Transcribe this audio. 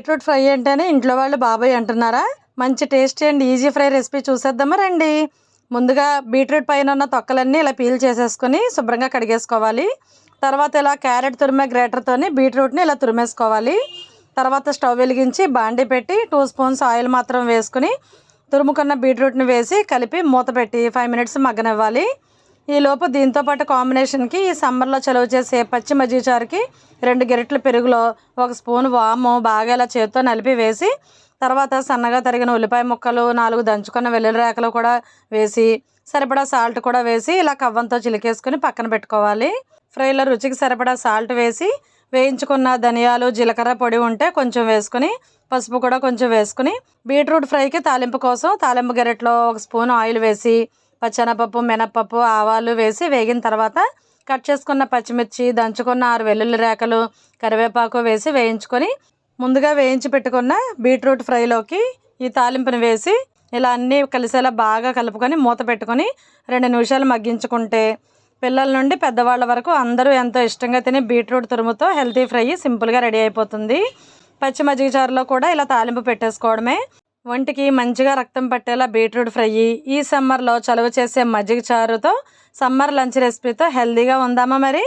Beetroot fry అంటేనే ఇంట్లో వాళ్ళు బాబాయ్ అంటున్నారా? మంచి tasty and easy fry recipe చూసేద్దామా రండి. ముందుగా బీట్రూట్ పైన ఉన్న తొక్కలన్నీ ఇలా పీల్ చేసేసుకొని శుభ్రంగా కడిగేసుకోవాలి. తర్వాత ఇలా క్యారెట్ తురిమే గ్రేటర్తోని బీట్రూట్ని ఇలా తురిమేసుకోవాలి. తర్వాత స్టవ్ వెలిగించి బాండి పెట్టి టూ స్పూన్స్ ఆయిల్ మాత్రం వేసుకుని తురుముకున్న బీట్రూట్ని వేసి కలిపి మూత పెట్టి ఫైవ్ మినిట్స్ మగ్గనివ్వాలి. ఈలోపు దీంతో పాటు కాంబినేషన్కి ఈ సమ్మర్లో చలువ చేసే పచ్చి మజ్జిగచారుకి రెండు గెరిట్ల పెరుగులో ఒక స్పూన్ వాము బాగా ఇలా చేత్తో నలిపి వేసి తర్వాత సన్నగా తరిగిన ఉల్లిపాయ ముక్కలు నాలుగు దంచుకున్న వెల్లుల్లి రేకలు కూడా వేసి సరిపడా సాల్ట్ కూడా వేసి ఇలా కవ్వంతో చిలికేసుకుని పక్కన పెట్టుకోవాలి. ఫ్రైలో రుచికి సరిపడా సాల్ట్ వేసి వేయించుకున్న ధనియాలు జీలకర్ర పొడి ఉంటే కొంచెం వేసుకుని పసుపు కూడా కొంచెం వేసుకుని బీట్రూట్ ఫ్రైకి తాలింపు కోసం తాలింపు గెరెట్లో ఒక స్పూన్ ఆయిల్ వేసి పచ్చెనపప్పు మినప్పప్పు ఆవాలు వేసి వేగిన తర్వాత కట్ చేసుకున్న పచ్చిమిర్చి దంచుకున్న ఆరు వెల్లుల్లి రేకలు కరివేపాకు వేసి వేయించుకొని ముందుగా వేయించి పెట్టుకున్న బీట్రూట్ ఫ్రైలోకి ఈ తాలింపుని వేసి ఇలా అన్నీ కలిసేలా బాగా కలుపుకొని మూత పెట్టుకొని రెండు నిమిషాలు మగ్గించుకుంటే పిల్లల నుండి పెద్దవాళ్ళ వరకు అందరూ ఎంతో ఇష్టంగా తినే బీట్రూట్ తురుముతో హెల్తీ ఫ్రై సింపుల్గా రెడీ అయిపోతుంది. పచ్చి మజ్జిగ చారులో కూడా ఇలా తాలింపు పెట్టేసుకోవడమే ఒంటికి మంచిగా రక్తం పట్టేలా బీట్రూట్ ఫ్రై ఈ సమ్మర్లో చలువ చేసే మజ్జిగ చారుతో సమ్మర్ లంచ్ రెసిపీతో హెల్తీగా ఉందామా మరి?